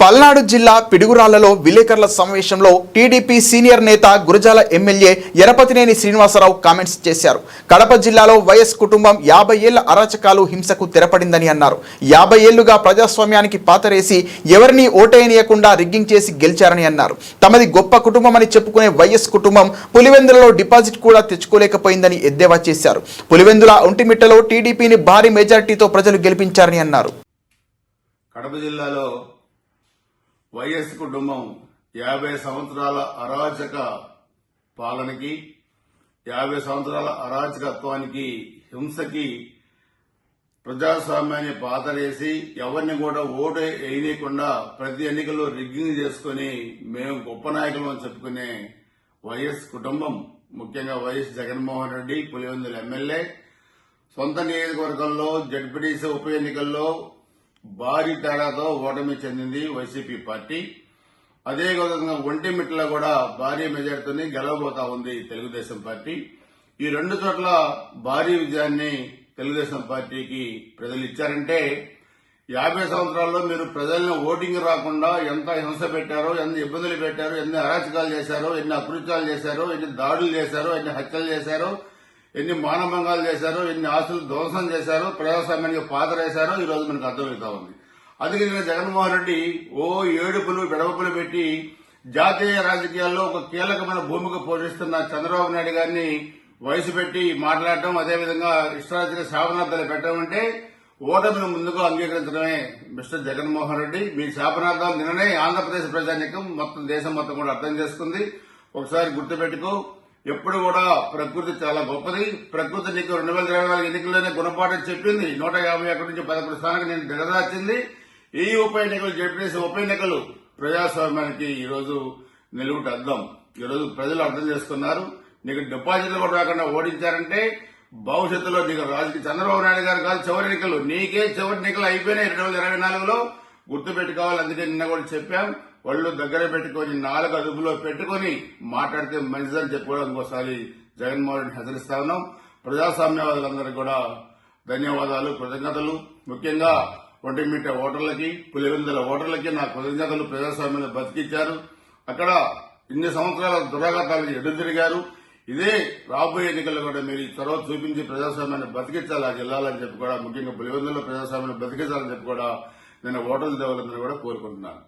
పల్నాడు జిల్లా పిడుగురాళ్ళలో విలేకరుల సమావేశంలో టీడీపీ సీనియర్ నేత గురజాల ఎమ్మెల్యే ఎరపతినేని శ్రీనివాసరావు కామెంట్స్ చేశారు. కడప జిల్లాలో వైఎస్ కుటుంబం యాభై ఏళ్ళ అరాచకాలు హింసకు తెరపడిందని అన్నారు. యాభై ఏళ్ళుగా ప్రజాస్వామ్యానికి పాతరేసి ఎవరిని ఓటేయనీయకుండా రిగ్గింగ్ చేసి గెలిచారని అన్నారు. తమది గొప్ప కుటుంబం అని చెప్పుకునే వైఎస్ కుటుంబం పులివెందులలో డిపాజిట్ కూడా తెచ్చుకోలేకపోయిందని ఎద్దేవా చేశారు. పులివెందుల ఒంటిమిట్టలో టీడీపీని భారీ మెజార్టీతో ప్రజలు గెలిపించారని అన్నారు. కడప జిల్లాలో వైఎస్ కుటుంబం యాభై సంవత్సరాల అరాచక పాలనకి యాభై సంవత్సరాల అరాచకత్వానికి హింసకి ప్రజాస్వామ్యాన్ని పాతరేసి ఎవరిని కూడా ఓటు వేయనీయకుండా ప్రతి ఎన్నికల్లో రిగ్గింగ్ చేసుకుని మేము గొప్ప నాయకులు అని చెప్పుకునే వైఎస్ కుటుంబం ముఖ్యంగా వైఎస్ జగన్మోహన్ రెడ్డి పులివెందుల ఎమ్మెల్యే సొంత నియోజకవర్గంలో జడ్పీటీసీ ఉప ఎన్నికల్లో భారీ తేడాతో ఓటమి చెందింది వైసీపీ పార్టీ. అదే విధంగా ఒంటిమిట్టలో కూడా భారీ మెజార్టీతోనే గెలవబోతా ఉంది తెలుగుదేశం పార్టీ. ఈ రెండు చోట్ల భారీ విజయాన్ని తెలుగుదేశం పార్టీకి ప్రజలు ఇచ్చారంటే యాభై సంవత్సరాల్లో మీరు ప్రజలను ఓటింగ్ రాకుండా ఎంత హింస పెట్టారో ఎన్ని ఇబ్బందులు పెట్టారో ఎన్ని అరాచకాలు చేశారో ఎన్ని అకృత్యాలు చేశారో ఎన్ని దాడులు చేశారో ఎన్ని హత్యలు చేశారో ఎన్ని మానభంగాలు చేశారో ఎన్ని ఆస్తులు ధ్వంసం చేశారో ప్రజాస్వామ్యానికి పాతరేశారో ఈ రోజు మనకు అర్థమవుతా ఉంది. అందుకే జగన్మోహన్ రెడ్డి ఓ ఏడుపులు బెడవపులు పెట్టి జాతీయ రాజకీయాల్లో ఒక కీలకమైన భూమిక పోషిస్తున్న చంద్రబాబు నాయుడు గారిని వయసు పెట్టి మాట్లాడటం అదేవిధంగా ఇష్టరాజకీయ శాపనార్థాలు పెట్టడం అంటే ఓటమిని ముందుకు అంగీకరించడమే మిస్టర్ జగన్మోహన్ రెడ్డి. మీ శాపనార్థాలు నిన్ననే ఆంధ్రప్రదేశ్ ప్రజానికం మొత్తం దేశం మొత్తం కూడా అర్థం చేసుకుంది. ఒకసారి గుర్తుపెట్టుకో ఎప్పుడు కూడా ప్రకృతి చాలా గొప్పది. ప్రకృతి నీకు రెండు వేల ఇరవై నాలుగు ఎన్నికల్లోనే గుణపాఠం చెప్పింది. నూట యాభై ఒకటి నుంచి పదకొండు స్థానానికి నేను దిగదాచింది ఈ ఉప ఎన్నికలు జడ్పీటీసీ ఉప ఎన్నికలు ప్రజాస్వామ్యానికి ఈరోజు రోజు నిలువుట అర్థం ఈ రోజు ప్రజలు అర్థం చేసుకున్నారు. నీకు డిపాజిట్లు కూడా రాకుండా ఓడించారంటే భవిష్యత్తులో నీకు రాజకీయ చంద్రబాబు నాయుడు గారు కాదు చివరి ఎన్నికలు. నీకే చివరి ఎన్నికలు అయిపోయినాయి రెండు వేల ఇరవై నాలుగులో. గుర్తుపెట్టుకోవాలి అందుకే నిన్న కూడా చెప్పాం. ఒళ్ళు దగ్గర పెట్టుకొని నాలుగు అదుపులో పెట్టుకొని మాట్లాడితే మంచిదని చెప్పుకోవడానికి ఒకసారి ఇంకోసారి జగన్మోహన్ రెడ్డి హెచ్చరిస్తా ఉన్నాం. ప్రజాస్వామ్యవాదులందరికీ కూడా ధన్యవాదాలు కృతజ్ఞతలు. ముఖ్యంగా ఒంటిమిట్ట ఓటర్లకి పులివెందుల ఓటర్లకి నా కృతజ్ఞతలు. ప్రజాస్వామ్యంలో బతికించారు అక్కడ ఇన్ని సంవత్సరాల దురాఘాతాలను ఎదురుతిరిగారు ఇదే రాబోయే ఎన్నికల్లో కూడా మీరు ఈ చొరవ చూపించి ప్రజాస్వామ్యాన్ని బతికించాలి ఆ జిల్లాలని చెప్పి కూడా ముఖ్యంగా పులివెందుల ప్రజాస్వామ్యాన్ని బతికించాలని చెప్పి కూడా నేను ఓటర్ల దేవాలని కూడా కోరుకుంటున్నాను.